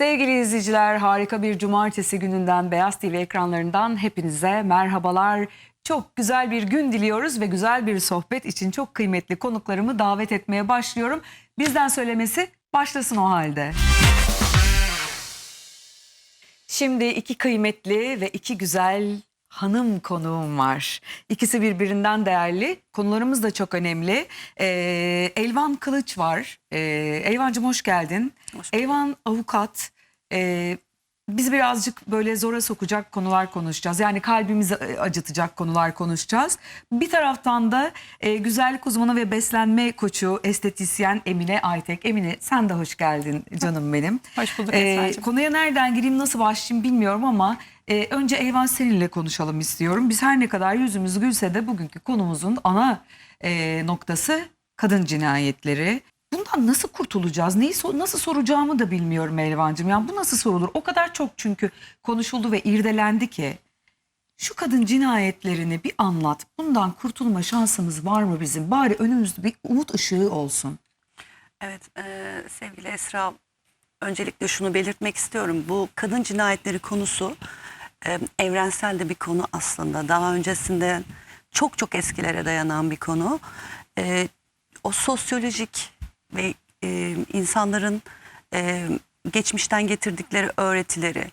Sevgili izleyiciler harika bir cumartesi gününden Beyaz TV ekranlarından hepinize merhabalar. Çok güzel bir gün diliyoruz ve güzel bir sohbet için çok kıymetli konuklarımı davet etmeye başlıyorum. Bizden söylemesi başlasın o halde. Şimdi iki kıymetli ve iki güzel hanım konuğum var. İkisi birbirinden değerli. Konularımız da çok önemli. Ee, Elvan Kılıç var. Ee, Elvancığım hoş geldin. Hoş bulduk. Elvan avukat. Ee, biz birazcık böyle zora sokacak konular konuşacağız. Yani kalbimizi acıtacak konular konuşacağız. Bir taraftan da e, güzellik uzmanı ve beslenme koçu, estetisyen Emine Aytek. Emine sen de hoş geldin canım benim. Hoş bulduk Ee, Esra'cığım. konuya nereden gireyim, nasıl başlayayım bilmiyorum ama e, önce Eyvan seninle konuşalım istiyorum. Biz her ne kadar yüzümüz gülse de bugünkü konumuzun ana e, noktası kadın cinayetleri. Bundan nasıl kurtulacağız? Neyi so- nasıl soracağımı da bilmiyorum Elvancığım. Yani bu nasıl sorulur? O kadar çok çünkü konuşuldu ve irdelendi ki. Şu kadın cinayetlerini bir anlat. Bundan kurtulma şansımız var mı bizim? Bari önümüzde bir umut ışığı olsun. Evet e, sevgili Esra öncelikle şunu belirtmek istiyorum. Bu kadın cinayetleri konusu evrensel de bir konu aslında. Daha öncesinde çok çok eskilere dayanan bir konu. E, o sosyolojik ve e, insanların e, geçmişten getirdikleri öğretileri,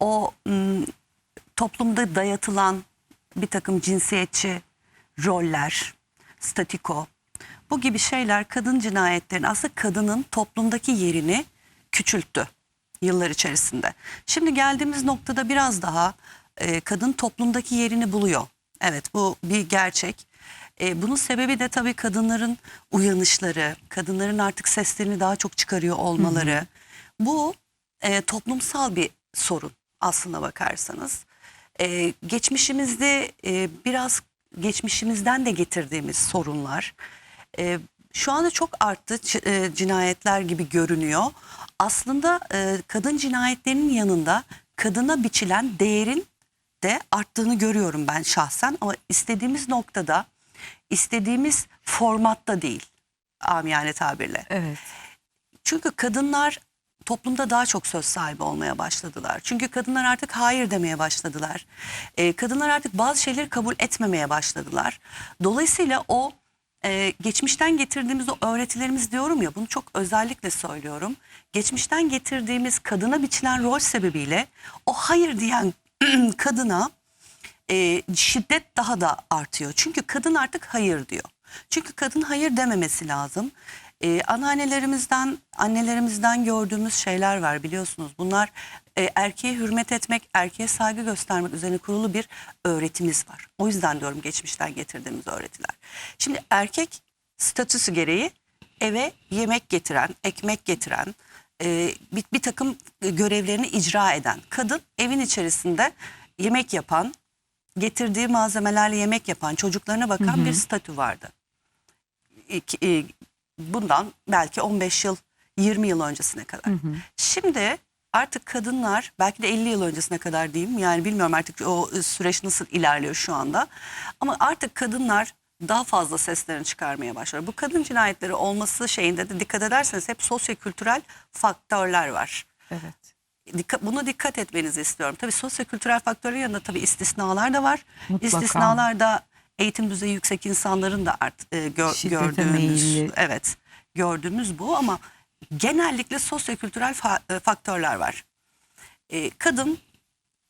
o m, toplumda dayatılan bir takım cinsiyetçi roller, statiko, bu gibi şeyler kadın cinayetlerinin aslında kadının toplumdaki yerini küçülttü yıllar içerisinde. Şimdi geldiğimiz noktada biraz daha e, kadın toplumdaki yerini buluyor. Evet bu bir gerçek. E, bunun sebebi de tabii kadınların uyanışları, kadınların artık seslerini daha çok çıkarıyor olmaları. Bu e, toplumsal bir sorun aslına bakarsanız. E, geçmişimizde e, biraz geçmişimizden de getirdiğimiz sorunlar e, şu anda çok arttı e, cinayetler gibi görünüyor. Aslında e, kadın cinayetlerinin yanında kadına biçilen değerin de arttığını görüyorum ben şahsen ama istediğimiz noktada istediğimiz formatta değil amiyane tabirle. Evet. Çünkü kadınlar toplumda daha çok söz sahibi olmaya başladılar. Çünkü kadınlar artık hayır demeye başladılar. Ee, kadınlar artık bazı şeyleri kabul etmemeye başladılar. Dolayısıyla o e, geçmişten getirdiğimiz o öğretilerimiz diyorum ya bunu çok özellikle söylüyorum. Geçmişten getirdiğimiz kadına biçilen rol sebebiyle o hayır diyen kadına e, şiddet daha da artıyor. Çünkü kadın artık hayır diyor. Çünkü kadın hayır dememesi lazım. E, anneannelerimizden, annelerimizden gördüğümüz şeyler var biliyorsunuz. Bunlar e, erkeğe hürmet etmek, erkeğe saygı göstermek üzerine kurulu bir öğretimiz var. O yüzden diyorum geçmişten getirdiğimiz öğretiler. Şimdi erkek statüsü gereği eve yemek getiren, ekmek getiren, e, bir, bir takım görevlerini icra eden. Kadın evin içerisinde yemek yapan, getirdiği malzemelerle yemek yapan, çocuklarına bakan bir statü vardı. İki- e, bundan belki 15 yıl, 20 yıl öncesine kadar. Şimdi artık kadınlar belki de 50 yıl öncesine kadar diyeyim. Yani bilmiyorum artık o süreç nasıl ilerliyor şu anda. Ama artık kadınlar daha fazla seslerini çıkarmaya başlıyor. Bu kadın cinayetleri olması şeyinde de dikkat ederseniz hep sosyokültürel faktörler var Evet. dikkat, buna dikkat etmenizi istiyorum. Tabii sosyokültürel faktörlerin yanında tabii istisnalar da var. Mutlaka. İstisnalarda eğitim düzeyi yüksek insanların da art, e, gö- Şiddete gördüğümüz meyilli. evet gördüğümüz bu ama genellikle sosyokültürel fa- e, faktörler var. E, kadın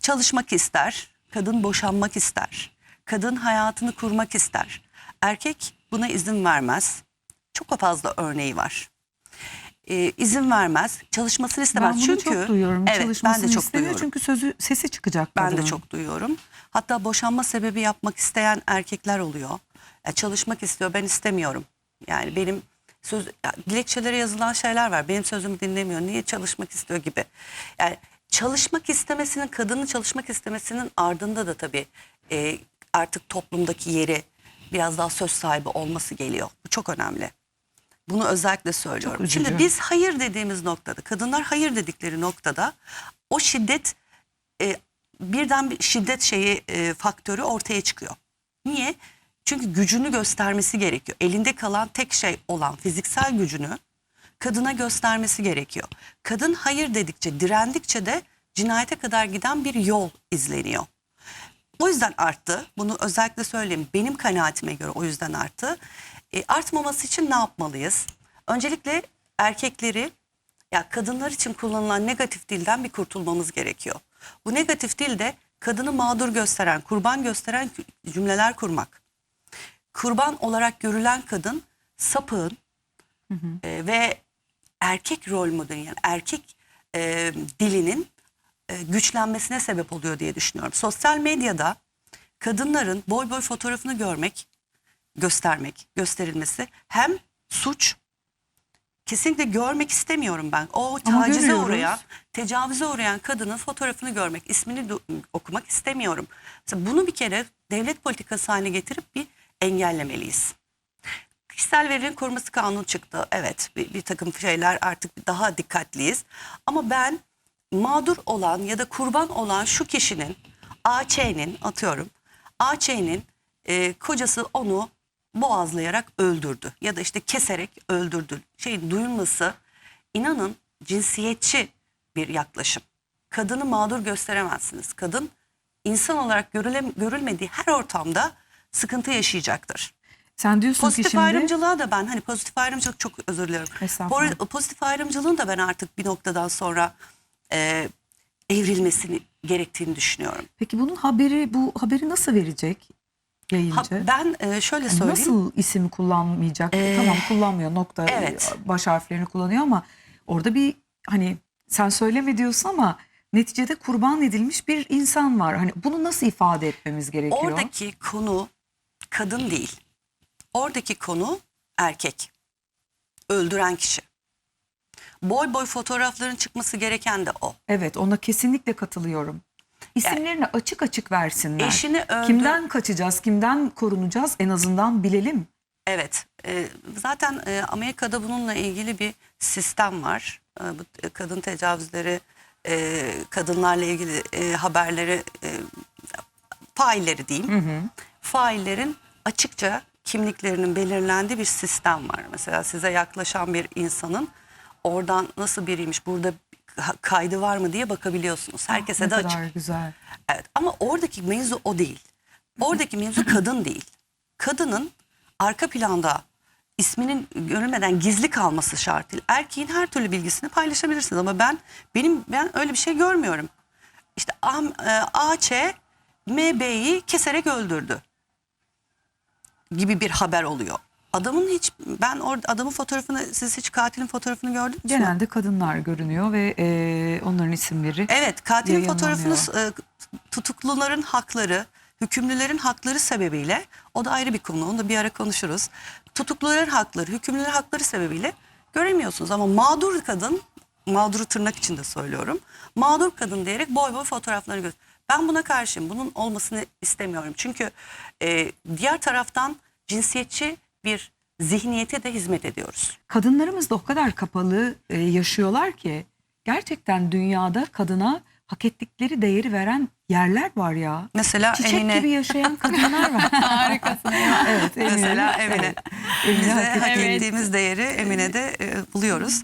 çalışmak ister, kadın boşanmak ister, kadın hayatını kurmak ister. Erkek buna izin vermez. Çok fazla örneği var. E, izin vermez, çalışmasını istemez. Ben bunu Çünkü çok duyuyorum. Evet, ben de çok istemiyor duyuyorum. çünkü sözü sesi çıkacak Ben de kadının. çok duyuyorum. Hatta boşanma sebebi yapmak isteyen erkekler oluyor. Ya çalışmak istiyor, ben istemiyorum. Yani benim söz ya dilekçelere yazılan şeyler var. Benim sözümü dinlemiyor. Niye çalışmak istiyor gibi. Yani çalışmak istemesinin, kadının çalışmak istemesinin ardında da tabii e, artık toplumdaki yeri biraz daha söz sahibi olması geliyor. Bu çok önemli. Bunu özellikle söylüyorum. Şimdi biz hayır dediğimiz noktada, kadınlar hayır dedikleri noktada o şiddet e, birden bir şiddet şeyi e, faktörü ortaya çıkıyor. Niye? Çünkü gücünü göstermesi gerekiyor. Elinde kalan tek şey olan fiziksel gücünü kadına göstermesi gerekiyor. Kadın hayır dedikçe, direndikçe de cinayete kadar giden bir yol izleniyor. O yüzden arttı. Bunu özellikle söyleyeyim. Benim kanaatime göre o yüzden arttı. E, artmaması için ne yapmalıyız? Öncelikle erkekleri ya kadınlar için kullanılan negatif dilden bir kurtulmamız gerekiyor. Bu negatif dilde kadını mağdur gösteren, kurban gösteren cümleler kurmak. Kurban olarak görülen kadın sapığın e, ve erkek rol modeli yani erkek e, dilinin e, güçlenmesine sebep oluyor diye düşünüyorum. Sosyal medyada kadınların boy boy fotoğrafını görmek, göstermek, gösterilmesi hem suç kesinlikle görmek istemiyorum ben. O Ama tacize görüyoruz. uğrayan, tecavüze uğrayan kadının fotoğrafını görmek, ismini okumak istemiyorum. Mesela bunu bir kere devlet politikası haline getirip bir engellemeliyiz. Kişisel verilerin koruması kanunu çıktı. Evet bir, bir takım şeyler artık daha dikkatliyiz. Ama ben mağdur olan ya da kurban olan şu kişinin AÇ'nin atıyorum AÇ'nin e, kocası onu boğazlayarak öldürdü ya da işte keserek öldürdü. Şey duyulması inanın cinsiyetçi bir yaklaşım. Kadını mağdur gösteremezsiniz. Kadın insan olarak görüle, görülmediği her ortamda sıkıntı yaşayacaktır. Sen diyorsun Pozitif ki şimdi ayrımcılığa da ben hani pozitif ayrımcılık çok özür. Por- Pozitif ayrımcılığın da ben artık bir noktadan sonra e, evrilmesini gerektiğini düşünüyorum. peki bunun haberi bu haberi nasıl verecek yayıncı? Ha, ben e, şöyle söyleyeyim. nasıl isim kullanmayacak? Ee, tamam kullanmıyor nokta evet. baş harflerini kullanıyor ama orada bir hani sen söyleme diyorsun ama neticede kurban edilmiş bir insan var. Hani bunu nasıl ifade etmemiz gerekiyor? Oradaki konu kadın değil. Oradaki konu erkek. Öldüren kişi. Boy boy fotoğrafların çıkması gereken de o. Evet ona kesinlikle katılıyorum. İsimlerini açık açık versinler. Eşini öldür- Kimden kaçacağız, kimden korunacağız en azından bilelim. Evet. e, zaten e, Amerika'da bununla ilgili bir sistem var. E, bu kadın tecavüzleri, e, kadınlarla ilgili e, haberleri, e, failleri diyeyim. Faillerin açıkça kimliklerinin belirlendiği bir sistem var. Mesela size yaklaşan bir insanın oradan nasıl biriymiş, burada kaydı var mı diye bakabiliyorsunuz. Herkese ne de açık. güzel. Evet ama oradaki mevzu o değil. Oradaki mevzu kadın değil. Kadının arka planda isminin görülmeden gizli kalması şartıyla erkeğin her türlü bilgisini paylaşabilirsiniz ama ben benim ben öyle bir şey görmüyorum. İşte e, AÇ MB'yi keserek öldürdü gibi bir haber oluyor. Adamın hiç ben orada adamın fotoğrafını siz hiç katilin fotoğrafını gördünüz mü? Genelde kadınlar görünüyor ve e, onların isimleri. Evet katilin fotoğrafını e, tutukluların hakları, hükümlülerin hakları sebebiyle o da ayrı bir konu onu da bir ara konuşuruz. Tutukluların hakları, hükümlülerin hakları sebebiyle göremiyorsunuz ama mağdur kadın, mağduru tırnak içinde söylüyorum. Mağdur kadın diyerek boy boy fotoğraflarını gör. Ben buna karşıyım. Bunun olmasını istemiyorum. Çünkü e, diğer taraftan cinsiyetçi bir zihniyete de hizmet ediyoruz. Kadınlarımız da o kadar kapalı e, yaşıyorlar ki gerçekten dünyada kadına hak ettikleri değeri veren yerler var ya. Mesela Çiçek Emine. gibi yaşayan kadınlar var. Harikasın. evet, Emine. Mesela Emine. Emine Biz de hak hak Evet. ettiğimiz değeri Emine'de e, buluyoruz.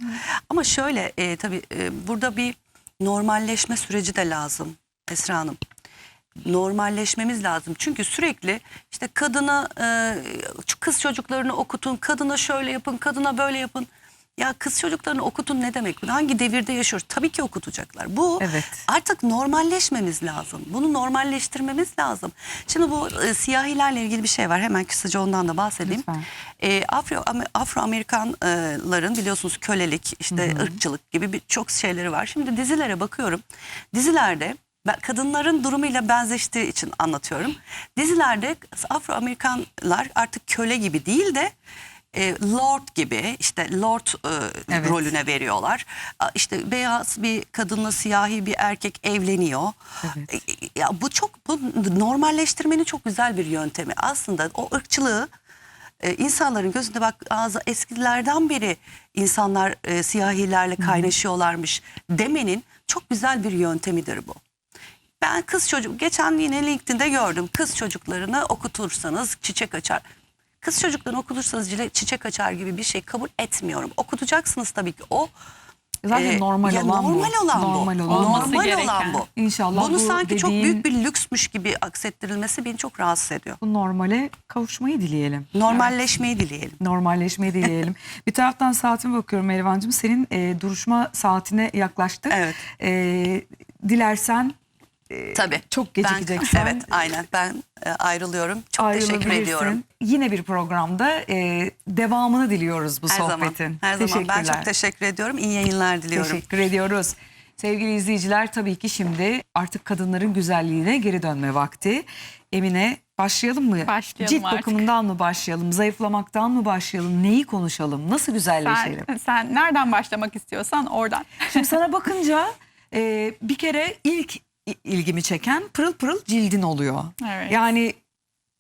Ama şöyle e, tabii e, burada bir normalleşme süreci de lazım Esra Hanım. Normalleşmemiz lazım. Çünkü sürekli işte kadına e, kız çocuklarını okutun, kadına şöyle yapın, kadına böyle yapın. Ya kız çocuklarını okutun ne demek? Hangi devirde yaşıyoruz? Tabii ki okutacaklar. Bu Evet. artık normalleşmemiz lazım. Bunu normalleştirmemiz lazım. Şimdi bu e, siyahilerle ilgili bir şey var. Hemen kısaca ondan da bahsedeyim. Lütfen. E, Afro Afro-Amerikanların biliyorsunuz kölelik, işte ırkçılık gibi birçok şeyleri var. Şimdi dizilere bakıyorum. Dizilerde kadınların durumuyla benzeştiği için anlatıyorum. Dizilerde Afro-Amerikanlar artık köle gibi değil de e, lord gibi işte lord e, Evet. rolüne veriyorlar. İşte beyaz bir kadınla siyahi bir erkek evleniyor. Evet. E, Ya bu çok bu normalleştirmenin çok güzel bir yöntemi. Aslında o ırkçılığı e, insanların gözünde bak ağzı eskilerden beri insanlar e, siyahilerle kaynaşıyorlarmış demenin çok güzel bir yöntemidir bu. Ben kız çocuk geçen yine LinkedIn'de gördüm. Kız çocuklarını okutursanız çiçek açar. Kız çocuklarını okutursanız çiçek açar gibi bir şey kabul etmiyorum. Okutacaksınız tabii ki. O Zaten e, normal ya olan bu. normal olan bu. Normal olan Olması Normal gereken. olan bu. İnşallah Bunu bu sanki çok dediğin- büyük bir lüksmüş gibi aksettirilmesi beni çok rahatsız ediyor. Bu normale kavuşmayı dileyelim. Normalleşmeyi dileyelim. Normalleşmeyi dileyelim. bir taraftan saatime bakıyorum Elvan'cığım. Senin e, duruşma saatine yaklaştık. Evet. E, dilersen Tabii. çok Ben, gecikeceksen evet aynen ben e, ayrılıyorum. Çok teşekkür ediyorum. Yine bir programda e, devamını diliyoruz bu Her zaman. sohbetin. Her zaman ben Teşekkürler. çok teşekkür ediyorum. İyi yayınlar diliyorum. Teşekkür ediyoruz. Sevgili izleyiciler tabii ki şimdi artık kadınların güzelliğine geri dönme vakti. Emine başlayalım mı? Başlayalım Cilt artık. bakımından mı başlayalım? Zayıflamaktan mı başlayalım? Neyi konuşalım? Nasıl güzelleşelim? Sen, sen nereden başlamak istiyorsan oradan. Şimdi sana bakınca e, bir kere ilk ilgimi çeken pırıl pırıl cildin oluyor. Evet. Yani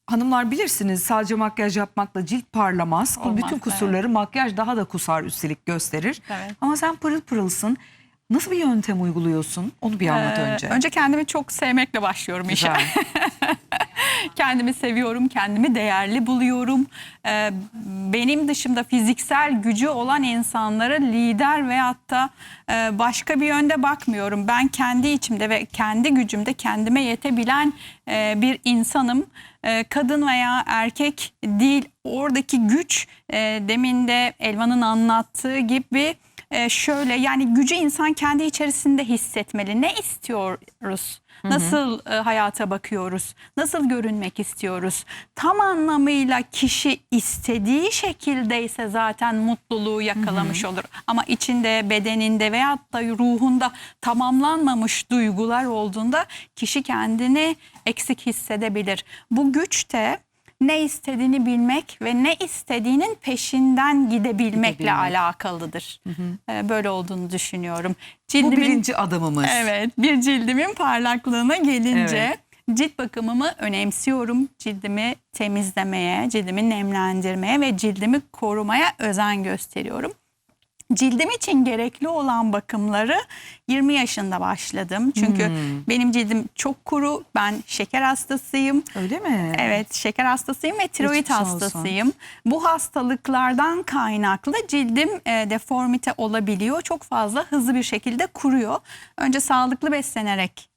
hanımlar bilirsiniz sadece makyaj yapmakla cilt parlamaz. Olmaz, Bütün kusurları makyaj daha da kusar üstelik gösterir. Evet. Ama sen pırıl pırılsın. Nasıl bir yöntem uyguluyorsun? Onu bir anlat Ee, önce. Önce kendimi çok sevmekle başlıyorum işe. Kendimi seviyorum, kendimi değerli buluyorum. Ee, benim dışımda fiziksel gücü olan insanlara lider veyahut da e, başka bir yönde bakmıyorum. Ben kendi içimde ve kendi gücümde kendime yetebilen e, bir insanım. E, kadın veya erkek değil oradaki güç e, demin de Elvan'ın anlattığı gibi e, şöyle yani gücü insan kendi içerisinde hissetmeli. Ne istiyoruz? Nasıl e, hayata bakıyoruz? Nasıl görünmek istiyoruz? Tam anlamıyla kişi istediği şekildeyse zaten mutluluğu yakalamış olur. Ama içinde, bedeninde veyahut da ruhunda tamamlanmamış duygular olduğunda kişi kendini eksik hissedebilir. Bu güç de ne istediğini bilmek ve ne istediğinin peşinden gidebilmekle Gidebilmek. alakalıdır. Ee, Böyle olduğunu düşünüyorum. Bu Cildimin birinci adımımız. Evet, bir cildimin parlaklığına gelince Evet. cilt bakımımı önemsiyorum. Cildimi temizlemeye, cildimi nemlendirmeye ve cildimi korumaya özen gösteriyorum. Cildim için gerekli olan bakımları 20 yaşında başladım. Çünkü Hmm. benim cildim çok kuru. Ben şeker hastasıyım. Öyle mi? Evet şeker hastasıyım ve tiroid Geçmiş olsun. hastasıyım. Bu hastalıklardan kaynaklı cildim e, deformite olabiliyor. Çok fazla hızlı bir şekilde kuruyor. Önce sağlıklı beslenerek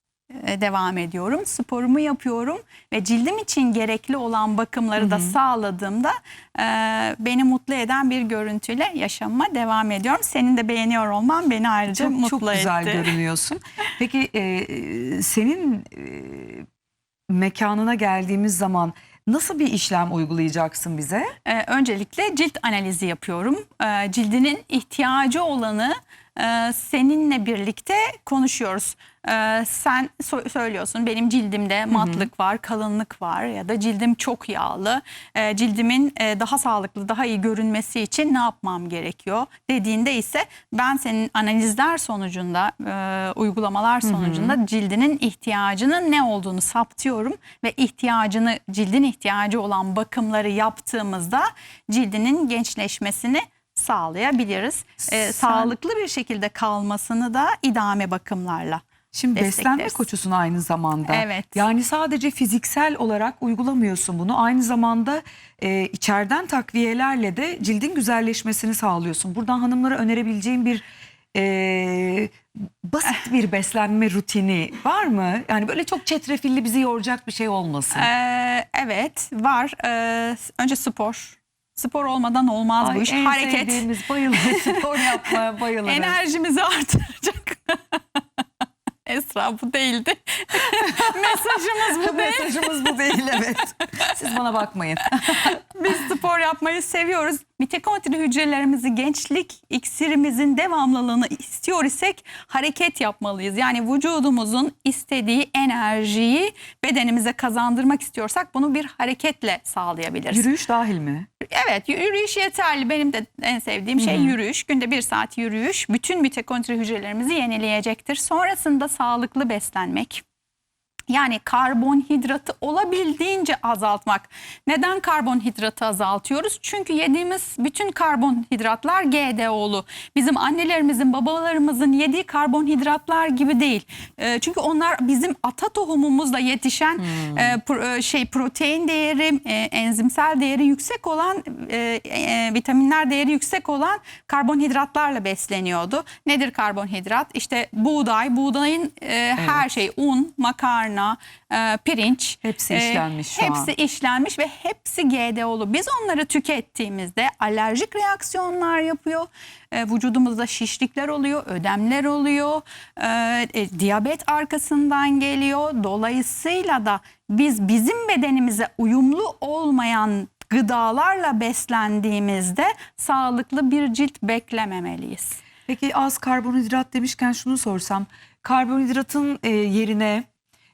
devam ediyorum. Sporumu yapıyorum ve cildim için gerekli olan bakımları da sağladığımda e, beni mutlu eden bir görüntüyle yaşamama devam ediyorum. Senin de beğeniyor olman beni ayrıca Çok, mutlu çok güzel etti. görünüyorsun. Peki e, senin e, mekanına geldiğimiz zaman nasıl bir işlem uygulayacaksın bize? Ee, öncelikle cilt analizi yapıyorum. Ee, cildinin ihtiyacı olanı e, seninle birlikte konuşuyoruz. Ee, sen so- söylüyorsun benim cildimde matlık var, kalınlık var ya da cildim çok yağlı. Ee, cildimin e, daha sağlıklı, daha iyi görünmesi için ne yapmam gerekiyor dediğinde ise ben senin analizler sonucunda, e, uygulamalar sonucunda cildinin ihtiyacının ne olduğunu saptıyorum ve ihtiyacını, cildin ihtiyacı olan bakımları yaptığımızda cildinin gençleşmesini sağlayabiliriz. Ee, Sen- Sağlıklı bir şekilde kalmasını da idame bakımlarla. Şimdi beslenme koçusun aynı zamanda. Evet. Yani sadece fiziksel olarak uygulamıyorsun bunu. Aynı zamanda e, içeriden takviyelerle de cildin güzelleşmesini sağlıyorsun. Buradan hanımlara önerebileceğim bir e, basit bir beslenme rutini var mı? Yani böyle çok çetrefilli bizi yoracak bir şey olmasın. Ee, evet var. Ee, önce spor. Spor olmadan olmaz Ay, bu iş. en Hareket. sevdiğimiz bayılırız. Spor yapmaya bayılırız. Enerjimizi artıracak. Esra bu değildi. Mesajımız bu değil. Mesajımız bu değil evet. Siz bana bakmayın. Biz spor yapmayı seviyoruz. Mitokondri hücrelerimizi gençlik iksirimizin devamlılığını istiyor isek hareket yapmalıyız. Yani vücudumuzun istediği enerjiyi bedenimize kazandırmak istiyorsak bunu bir hareketle sağlayabiliriz. Yürüyüş dahil mi? Evet yürüyüş yeterli. Benim de en sevdiğim şey yürüyüş. Günde bir saat yürüyüş bütün mitokondri hücrelerimizi yenileyecektir. Sonrasında sağlıklı beslenmek. Yani karbonhidratı olabildiğince azaltmak. Neden karbonhidratı azaltıyoruz? Çünkü yediğimiz bütün karbonhidratlar GDO'lu. Bizim annelerimizin, babalarımızın yediği karbonhidratlar gibi değil. E, çünkü onlar bizim ata tohumumuzda yetişen e, pro- e, şey protein değeri, e, enzimsel değeri yüksek olan, e, e, vitaminler değeri yüksek olan karbonhidratlarla besleniyordu. Nedir karbonhidrat? İşte buğday, buğdayın e, her şey, un, makarna, e, pirinç. Hepsi e, işlenmiş şu an. Hepsi işlenmiş ve hepsi GDO'lu. Biz onları tükettiğimizde alerjik reaksiyonlar yapıyor. E, vücudumuzda şişlikler oluyor, ödemler oluyor. E, e, diyabet arkasından geliyor. Dolayısıyla da biz bizim bedenimize uyumlu olmayan gıdalarla beslendiğimizde sağlıklı bir cilt beklememeliyiz. Peki az karbonhidrat demişken şunu sorsam. Karbonhidratın e, yerine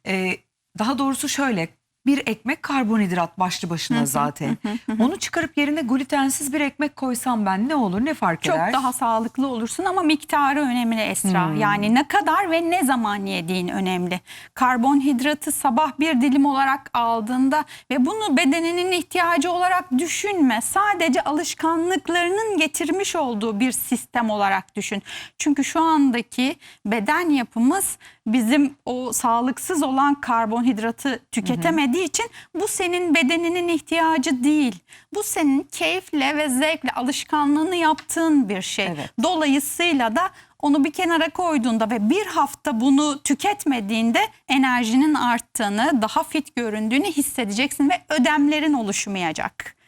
e, daha doğrusu şöyle bir ekmek karbonhidrat başlı başına zaten. Onu çıkarıp yerine glutensiz bir ekmek koysam ben ne olur ne fark Çok eder? daha sağlıklı olursun ama miktarı önemli Esra. Hmm. Yani ne kadar ve ne zaman yediğin önemli. Karbonhidratı sabah bir dilim olarak aldığında ve bunu bedeninin ihtiyacı olarak düşünme. Sadece alışkanlıklarının getirmiş olduğu bir sistem olarak düşün. Çünkü şu andaki beden yapımız bizim o sağlıksız olan karbonhidratı tüketemediği için bu senin bedeninin ihtiyacı değil. Bu senin keyifle ve zevkle alışkanlığını yaptığın bir şey. Evet. Dolayısıyla da onu bir kenara koyduğunda ve bir hafta bunu tüketmediğinde enerjinin arttığını, daha fit göründüğünü hissedeceksin ve ödemlerin oluşmayacak.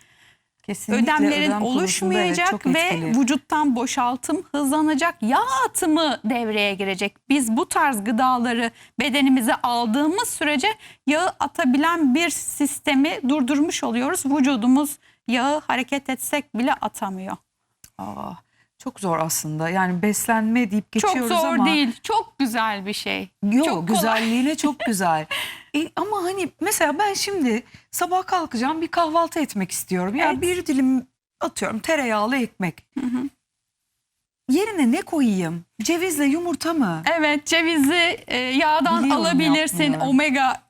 Kesinlikle Ödemlerin ödem konusunda oluşmayacak evet, çok ve vücuttan boşaltım hızlanacak. Yağ atımı devreye girecek. Biz bu tarz gıdaları bedenimize aldığımız sürece yağı atabilen bir sistemi durdurmuş oluyoruz. Vücudumuz yağı hareket etsek bile atamıyor. Aa, çok zor aslında. Yani beslenme deyip Çok geçiyoruz zor ama. değil. Çok güzel bir şey. Yok Çok kolay. güzelliğine çok güzel. E, ama hani mesela ben şimdi sabah kalkacağım bir kahvaltı etmek istiyorum. Ya Evet. bir dilim atıyorum tereyağlı ekmek. Yerine ne koyayım? Cevizle yumurta mı? Evet cevizi e, yağdan Biliyorum alabilirsin. yapmıyorum. Omega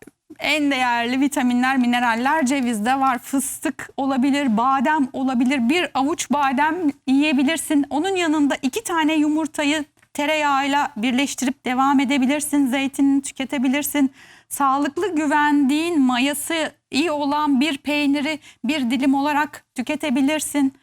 en değerli vitaminler, mineraller cevizde var. Fıstık olabilir, badem olabilir. Bir avuç badem yiyebilirsin. Onun yanında iki tane yumurtayı tereyağıyla birleştirip devam edebilirsin. Zeytinini tüketebilirsin. Sağlıklı güvendiğin mayası iyi olan bir peyniri bir dilim olarak tüketebilirsin.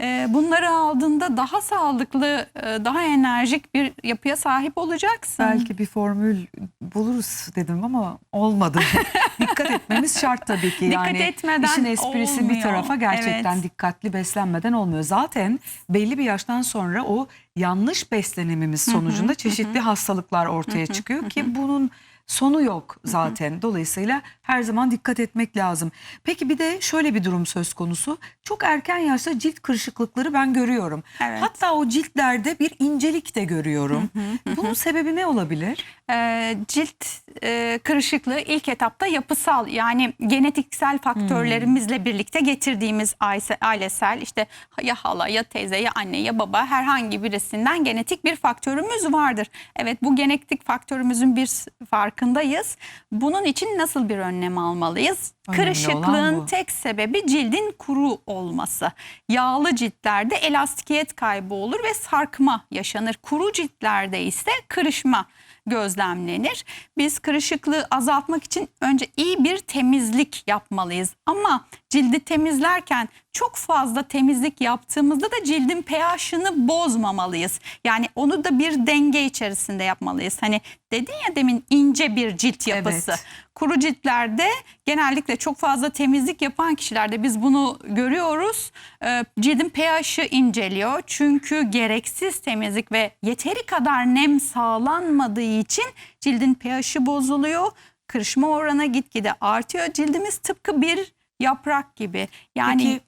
Ee, Bunları aldığında daha sağlıklı, e, daha enerjik bir yapıya sahip olacaksın. Belki bir formül buluruz dedim ama olmadı. Dikkat etmemiz şart tabii ki. Dikkat yani etmeden işin esprisi bir olmuyor. tarafa gerçekten Evet. dikkatli beslenmeden olmuyor. Zaten belli bir yaştan sonra o yanlış beslenimimiz sonucunda çeşitli hastalıklar ortaya çıkıyor ki bunun sonu yok zaten. Dolayısıyla her zaman dikkat etmek lazım. Peki bir de şöyle bir durum söz konusu. Çok erken yaşta cilt kırışıklıkları ben görüyorum. Evet. Hatta o ciltlerde bir incelik de görüyorum. Bunun sebebi ne olabilir? Ee, cilt e, kırışıklığı ilk etapta yapısal yani genetiksel faktörlerimizle birlikte getirdiğimiz aile- ailesel işte ya hala ya teyze ya anne ya baba herhangi birisinden genetik bir faktörümüz vardır. Evet bu genetik faktörümüzün bir farkındayız. Bunun için nasıl bir önlem almalıyız? Önemli Kırışıklığın tek sebebi cildin kuru olması. Yağlı ciltlerde elastikiyet kaybı olur ve sarkma yaşanır. Kuru ciltlerde ise kırışma gözlemlenir. Biz kırışıklığı azaltmak için önce iyi bir temizlik yapmalıyız. Ama cildi temizlerken çok fazla temizlik yaptığımızda da cildin pH'ını bozmamalıyız. Yani onu da bir denge içerisinde yapmalıyız. Hani dedin ya demin ince bir cilt yapısı. Evet. Kuru ciltlerde genellikle çok fazla temizlik yapan kişilerde biz bunu görüyoruz. Ee, Cildin pH'i inceliyor. Çünkü gereksiz temizlik ve yeteri kadar nem sağlanmadığı için cildin pH'i bozuluyor. Kırışma oranı gitgide artıyor. Cildimiz tıpkı bir yaprak gibi. Yani Peki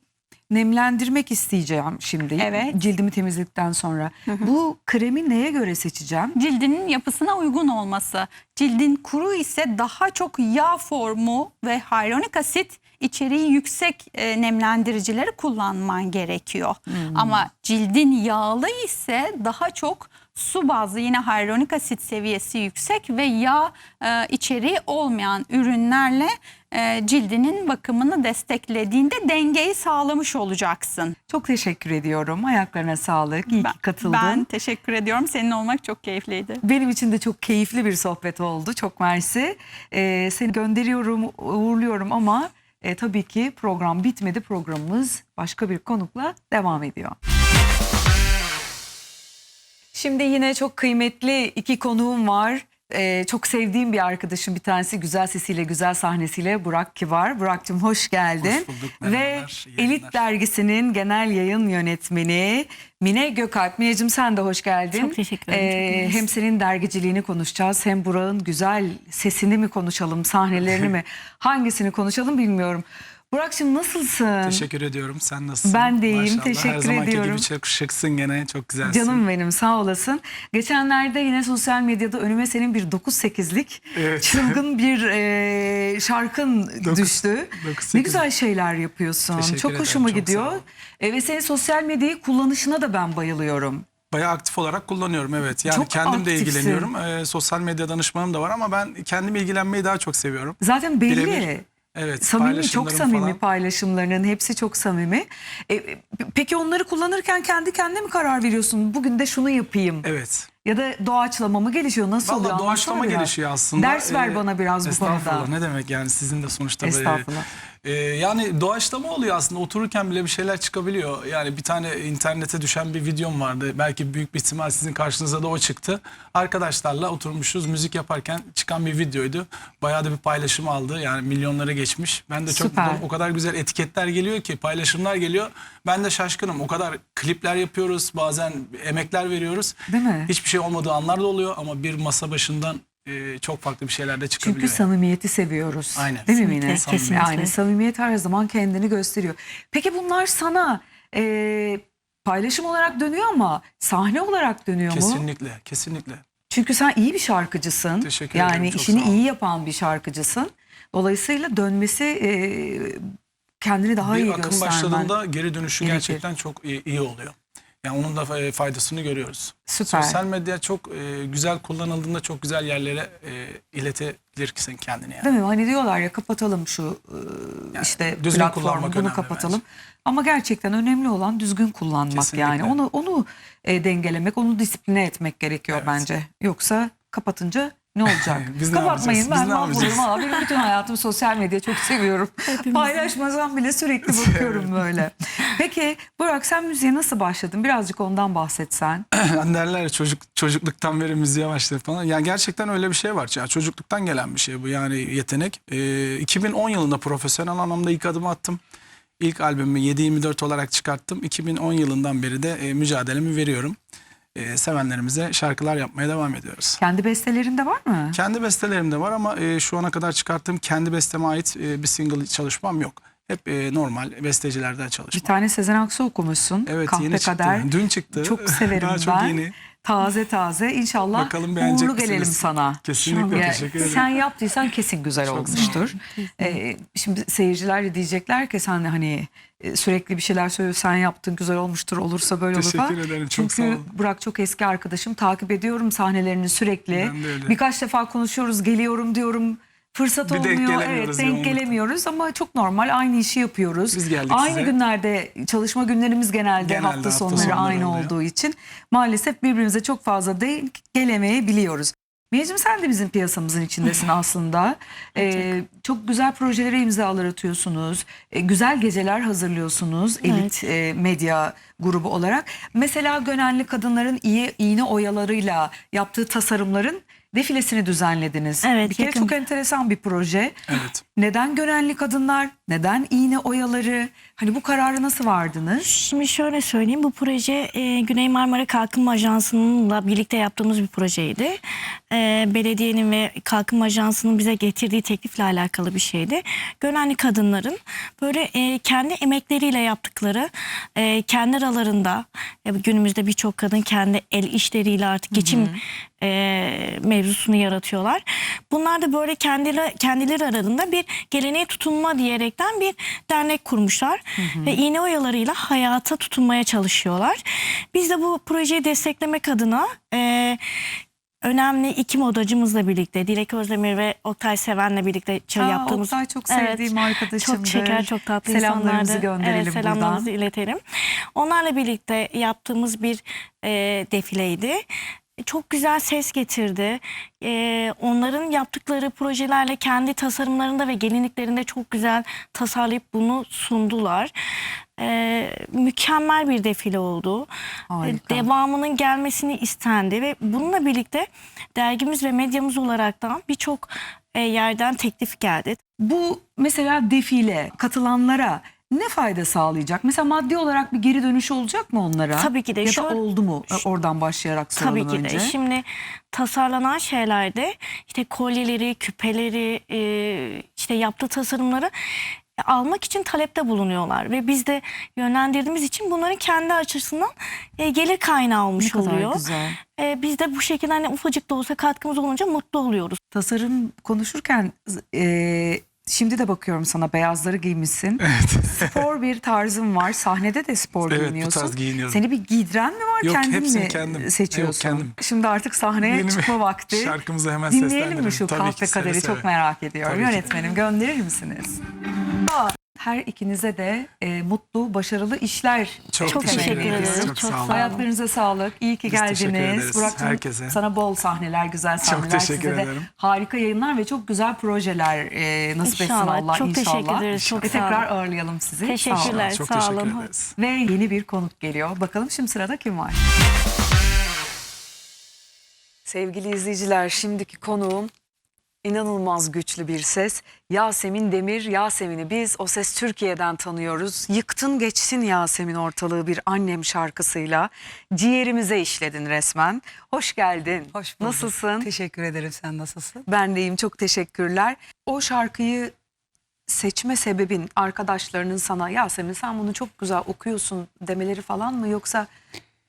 nemlendirmek isteyeceğim şimdi. Evet. Cildimi temizledikten sonra. Bu kremi neye göre seçeceğim? cildinin yapısına uygun olması. Cildin kuru ise daha çok yağ formu ve hyaluronik asit içeriği yüksek e, nemlendiricileri kullanman gerekiyor. Ama cildin yağlı ise daha çok su bazlı yine hyaluronik asit seviyesi yüksek ve yağ e, içeriği olmayan ürünlerle e, cildinin bakımını desteklediğinde dengeyi sağlamış olacaksın. Çok teşekkür ediyorum. Ayaklarına sağlık. İyi Ben, ki katıldın. ben teşekkür ediyorum. Senin olmak çok keyifliydi. Benim için de çok keyifli bir sohbet oldu. Çok mersi. Ee, seni gönderiyorum, uğurluyorum ama e, tabii ki program bitmedi. Programımız başka bir konukla devam ediyor. Şimdi yine çok kıymetli iki konuğum var. Ee, çok sevdiğim bir arkadaşım bir tanesi güzel sesiyle güzel sahnesiyle Burak Kivar. Burak'cığım hoş geldin. Hoş bulduk, merhabalar, Ve. Elit Dergisi'nin genel yayın yönetmeni Mine Gökalp. Mineciğim sen de hoş geldin. Çok teşekkür ederim, çok Ee, mersi. hem senin dergiciliğini konuşacağız hem Burak'ın güzel sesini mi konuşalım, sahnelerini mi? Hangisini konuşalım bilmiyorum. Burak'cığım nasılsın? Teşekkür ediyorum. Sen nasılsın? Ben de iyiyim, Maşallah. Her teşekkür zamanki ediyorum. gibi çok şıksın gene. Çok güzelsin. Canım benim sağ olasın. Geçenlerde yine sosyal medyada önüme senin bir 9-8'lik Evet. çılgın bir e, şarkın Dokuz- düştü. dokuz Ne sekiz. güzel şeyler yapıyorsun. Teşekkür çok ederim, hoşuma çok gidiyor. E, ve senin sosyal medyayı kullanışına da ben bayılıyorum. Bayağı aktif olarak kullanıyorum evet. Yani Çok kendim de aktifsin. ilgileniyorum. Ee, sosyal medya danışmanım da var ama ben kendim ilgilenmeyi daha çok seviyorum. Zaten belli. Birebir. Evet. Samimi çok samimi falan. paylaşımlarının hepsi çok samimi. E, e, peki onları kullanırken kendi kendine mi karar veriyorsun? Bugün de şunu yapayım. Evet. Ya da doğaçlama mı gelişiyor? Nasıl oluyor? Valla doğaçlama gelişiyor aslında. Ders ver Ee, bana biraz bu estağfurullah, konuda. Ne demek yani sizin de sonuçta böyle. Ee, yani doğaçlama oluyor aslında. Otururken bile bir şeyler çıkabiliyor. Yani bir tane internete düşen bir videom vardı. Belki büyük bir ihtimal sizin karşınıza da o çıktı. Arkadaşlarla oturmuşuz müzik yaparken çıkan bir videoydu. Bayağı da bir paylaşım aldı. Yani milyonlara geçmiş. Ben de çok Süper. o kadar güzel etiketler geliyor ki paylaşımlar geliyor. Ben de şaşkınım. O kadar klipler yapıyoruz. Bazen emekler veriyoruz. Değil mi? Hiçbir şey olmadığı anlar da oluyor ama bir masa başından e, çok farklı bir şeyler de çıkabiliyor. Çünkü yani. samimiyeti seviyoruz. Aynen. Değil mi Kesinlikle, Mine? kesinlikle. Yani samimiyet her zaman kendini gösteriyor. Peki bunlar sana e, paylaşım olarak dönüyor ama sahne olarak dönüyor mu? Kesinlikle, kesinlikle. Çünkü sen iyi bir şarkıcısın. Teşekkür yani ederim, çok işini iyi yapan bir şarkıcısın. Dolayısıyla dönmesi e, kendini daha bir iyi akım göstermen. başladığında geri dönüşü gerekir. gerçekten çok iyi, iyi oluyor. Yani onun da e, faydasını görüyoruz. Süper. Sosyal medya çok e, güzel kullanıldığında çok güzel yerlere e, iletebilirsin kendini yani. Değil mi? Hani diyorlar ya kapatalım şu e, Yani işte düzgün platformu kullanmak bunu kapatalım. Ama gerçekten önemli olan düzgün kullanmak Kesinlikle. yani. Onu onu e, dengelemek, onu disipline etmek gerekiyor Evet. bence. Yoksa kapatınca ne olacak? Biz Kapatmayın ben ne yapacağız? mahvolurum ama benim bütün hayatım sosyal medya çok seviyorum. Paylaşmasam bile sürekli bakıyorum böyle. Peki Burak sen müziğe nasıl başladın? Birazcık ondan bahsetsen. Hani derler çocuk çocukluktan beri müziğe başladı falan. Yani gerçekten öyle bir şey var. Ya çocukluktan gelen bir şey bu yani yetenek. Ee, 2010 yılında profesyonel anlamda ilk adımı attım. İlk albümümü 7-24 olarak çıkarttım. 2010 yılından beri de e, mücadelemi veriyorum. E, sevenlerimize şarkılar yapmaya devam ediyoruz. Kendi bestelerinde var mı? Kendi bestelerim de var ama e, şu ana kadar çıkarttığım kendi besteme ait e, bir single çalışmam yok. Hep e, normal bestecilerden Bir çalışmam. tane Sezen Aksu okumuşsun. Evet Kahpe yeni çıktı. Kader. Dün çıktı. Çok severim Daha çok ben. yeni. Taze taze. İnşallah Bakalım uğurlu gelelim sana. Kesinlikle Ya, teşekkür ederim. sen yaptıysan kesin güzel Çok olmuştur. Ee, şimdi seyirciler de diyecekler ki sen hani e, sürekli bir şeyler söylüyor. Sen yaptın güzel olmuştur olursa böyle olur Teşekkür falan. ederim, çok Çünkü sağ olun. Burak çok eski arkadaşım. Takip ediyorum sahnelerini sürekli. Birkaç defa konuşuyoruz geliyorum diyorum. Fırsat Bir denk olmuyor. Evet gelemiyoruz denk yoğunluktan. gelemiyoruz ama çok normal aynı işi yapıyoruz. Biz geldik aynı size. günlerde çalışma günlerimiz genelde, Genelde hafta hafta sonları sonları aynı oluyor. olduğu için maalesef birbirimize çok fazla denk gelemeyebiliyoruz. Mecim sen de bizim piyasamızın içindesin aslında. Ee, çok güzel projelere imzalar atıyorsunuz. Ee, güzel geceler hazırlıyorsunuz. Elit e, medya grubu olarak. Mesela Gönenli Kadınların iyi iğne oyalarıyla yaptığı tasarımların defilesini düzenlediniz. Evet, Bir kere yakın. çok enteresan bir proje. Evet. Neden Gönenli Kadınlar? Neden iğne oyaları? Hani bu karara nasıl vardınız? Şimdi şöyle söyleyeyim bu proje e, Güney Marmara Kalkınma Ajansı'nınla birlikte yaptığımız bir projeydi. E, belediyenin ve Kalkınma Ajansı'nın bize getirdiği teklifle alakalı bir şeydi. Gönenli kadınların böyle e, kendi emekleriyle yaptıkları e, kendi aralarında e, günümüzde birçok kadın kendi el işleriyle artık geçim e, mevzusunu yaratıyorlar. Bunlar da böyle kendileri, kendileri aralarında bir geleneğe tutunma diyerekten bir dernek kurmuşlar. Ve iğne oyalarıyla hayata tutunmaya çalışıyorlar. Biz de bu projeyi desteklemek adına e, önemli iki modacımızla birlikte Dilek Özdemir ve Oktay Seven'le birlikte çağ Aa, yaptığımız. Oktay çok Evet, sevdiğim arkadaşımdır. Çok şeker, çok tatlı Selamlarımızı insanlardı. gönderelim evet, selamlarımızı buradan. iletelim. Onlarla birlikte yaptığımız bir e, defileydi. Çok güzel ses getirdi. E, onların yaptıkları projelerle kendi tasarımlarında ve gelinliklerinde çok güzel tasarlayıp bunu sundular. E, mükemmel bir defile oldu. Harika. E, devamının gelmesini istendi ve bununla birlikte dergimiz ve medyamız olaraktan birçok e, yerden teklif geldi. Bu mesela defile katılanlara ne fayda sağlayacak? Mesela maddi olarak bir geri dönüş olacak mı onlara? Tabii ki de. Ya da oldu mu? Oradan başlayarak soralım Tabii ki önce. de. Şimdi tasarlanan şeylerde işte kolyeleri, küpeleri, e, işte yaptığı tasarımları almak için talepte bulunuyorlar ve biz de yönlendirdiğimiz için bunların kendi açısından e, gelir kaynağı ne olmuş kadar oluyor. güzel. E, biz de bu şekilde hani ufacık da olsa katkımız olunca mutlu oluyoruz. Tasarım konuşurken e, şimdi de bakıyorum sana beyazları giymişsin. Evet. Spor bir tarzın var. Sahnede de spor Evet, bu giyiniyorsun. tarz giyiniyorum. Seni bir giydiren mi var? Yok, kendin hepsini mi kendim. seçiyorsun? Yok, kendim. Şimdi artık sahneye bir çıkma vakti. Şarkımızı hemen Dinleyelim mi seslendirelim. şu Tabii kahve ki, kaderi seve. çok merak ediyorum. Tabii ki. Yönetmenim gönderir misiniz? Aa, Her ikinize de e, mutlu, başarılı işler. Çok, Çok teşekkür, teşekkür ederiz. ederiz. Çok, Çok sağ olun. sağ. Hayatlarınıza sağlık. İyi ki Biz teşekkür geldiniz. Burak'cığım Herkese. sana bol sahneler, güzel sahneler. teşekkür Size de ederim. harika yayınlar ve çok güzel projeler e, nasip etsin İnşallah. Allah Çok inşallah. teşekkür ederiz. Çok ve sağ olun. tekrar ağırlayalım sizi. Sağ olun. Teşekkürler. Çok Sağ teşekkür olun. ederiz. Ve yeni bir konuk geliyor. Bakalım şimdi sırada kim var? Sevgili izleyiciler, şimdiki konuğum inanılmaz güçlü bir ses. Yasemin Demir. Yasemin'i biz O Ses Türkiye'den tanıyoruz. Yıktın geçsin Yasemin ortalığı bir annem şarkısıyla. Ciğerimize işledin resmen. Hoş geldin. Hoş bulduk. Nasılsın? Teşekkür ederim. Sen nasılsın? Ben deyim çok teşekkürler. O şarkıyı seçme sebebin arkadaşlarının sana Yasemin sen bunu çok güzel okuyorsun demeleri falan mı yoksa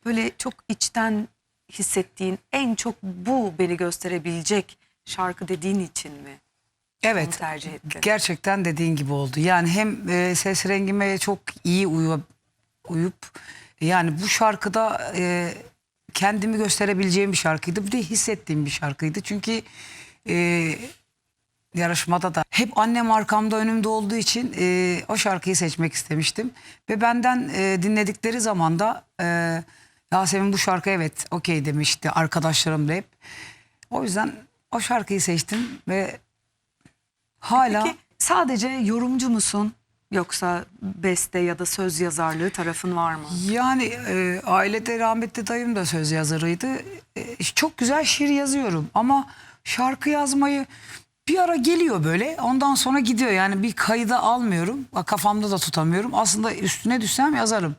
böyle çok içten hissettiğin en çok bu beni gösterebilecek şarkı dediğin için mi? Onu Evet. tercih ettin. Gerçekten dediğin gibi oldu. Yani hem e, ses rengime çok iyi uyu- uyup yani bu şarkıda e, kendimi gösterebileceğim bir şarkıydı. Bir de hissettiğim bir şarkıydı. Çünkü e, yarışmada da hep annem arkamda önümde olduğu için e, o şarkıyı seçmek istemiştim. Ve benden e, dinledikleri zaman da e, Yasemin bu şarkı evet okey demişti arkadaşlarım da hep. O yüzden o şarkıyı seçtim ve hala Peki sadece yorumcu musun yoksa beste ya da söz yazarlığı tarafın var mı? yani e, ailede rahmetli dayım da söz yazarıydı. E, çok güzel şiir yazıyorum ama şarkı yazmayı bir ara geliyor böyle ondan sonra gidiyor yani bir kayıda almıyorum kafamda da tutamıyorum aslında üstüne düşsem yazarım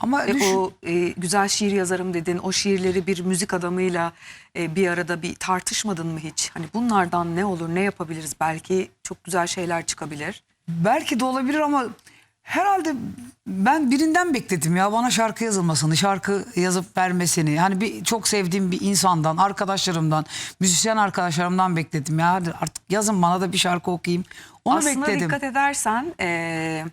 ama Ve düşün- o e, güzel şiir yazarım dedin. O şiirleri bir müzik adamıyla e, bir arada bir tartışmadın mı hiç? Hani bunlardan ne olur, ne yapabiliriz? Belki çok güzel şeyler çıkabilir. Belki de olabilir ama herhalde ben birinden bekledim ya bana şarkı yazılmasını, şarkı yazıp vermesini. Hani bir çok sevdiğim bir insandan, arkadaşlarımdan, müzisyen arkadaşlarımdan bekledim ya. Hadi artık yazın bana da bir şarkı okuyayım. Onu Aslında bekledim. dikkat edersen e,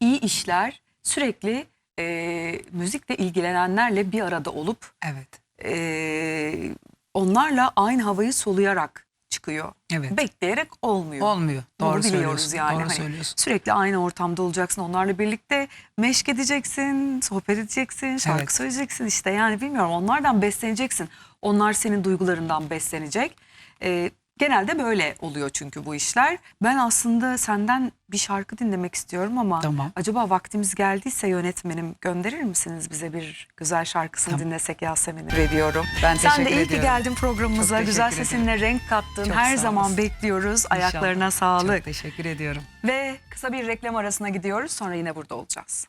iyi işler sürekli e, müzikle ilgilenenlerle bir arada olup Evet. e, onlarla aynı havayı soluyarak çıkıyor. Evet. Bekleyerek olmuyor. Olmuyor. Bunu Doğru biliyoruz söylüyorsun. yani. Doğru Hani söylüyorsun. Sürekli aynı ortamda olacaksın. Onlarla birlikte meşk edeceksin, sohbet edeceksin, şarkı Evet. söyleyeceksin işte. Yani bilmiyorum onlardan besleneceksin. Onlar senin duygularından beslenecek. Ee, genelde böyle oluyor çünkü bu işler. Ben aslında senden bir şarkı dinlemek istiyorum ama Tamam. acaba vaktimiz geldiyse yönetmenim gönderir misiniz bize bir güzel şarkısını dinlesek Yasemin'i veriyorum. Ben Sen de teşekkür iyi ki ediyorum. geldin programımıza. Çok Güzel teşekkür sesinle renk kattın. Çok Her sağ zaman olasın. bekliyoruz. Ayaklarına İnşallah. sağlık. Çok teşekkür ediyorum. Ve kısa bir reklam arasına gidiyoruz. Sonra yine burada olacağız.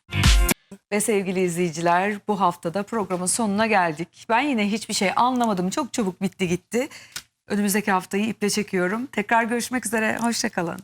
Ve sevgili izleyiciler bu haftada programın sonuna geldik. Ben yine hiçbir şey anlamadım. Çok çabuk bitti gitti. Önümüzdeki haftayı iple çekiyorum. Tekrar görüşmek üzere. Hoşçakalın.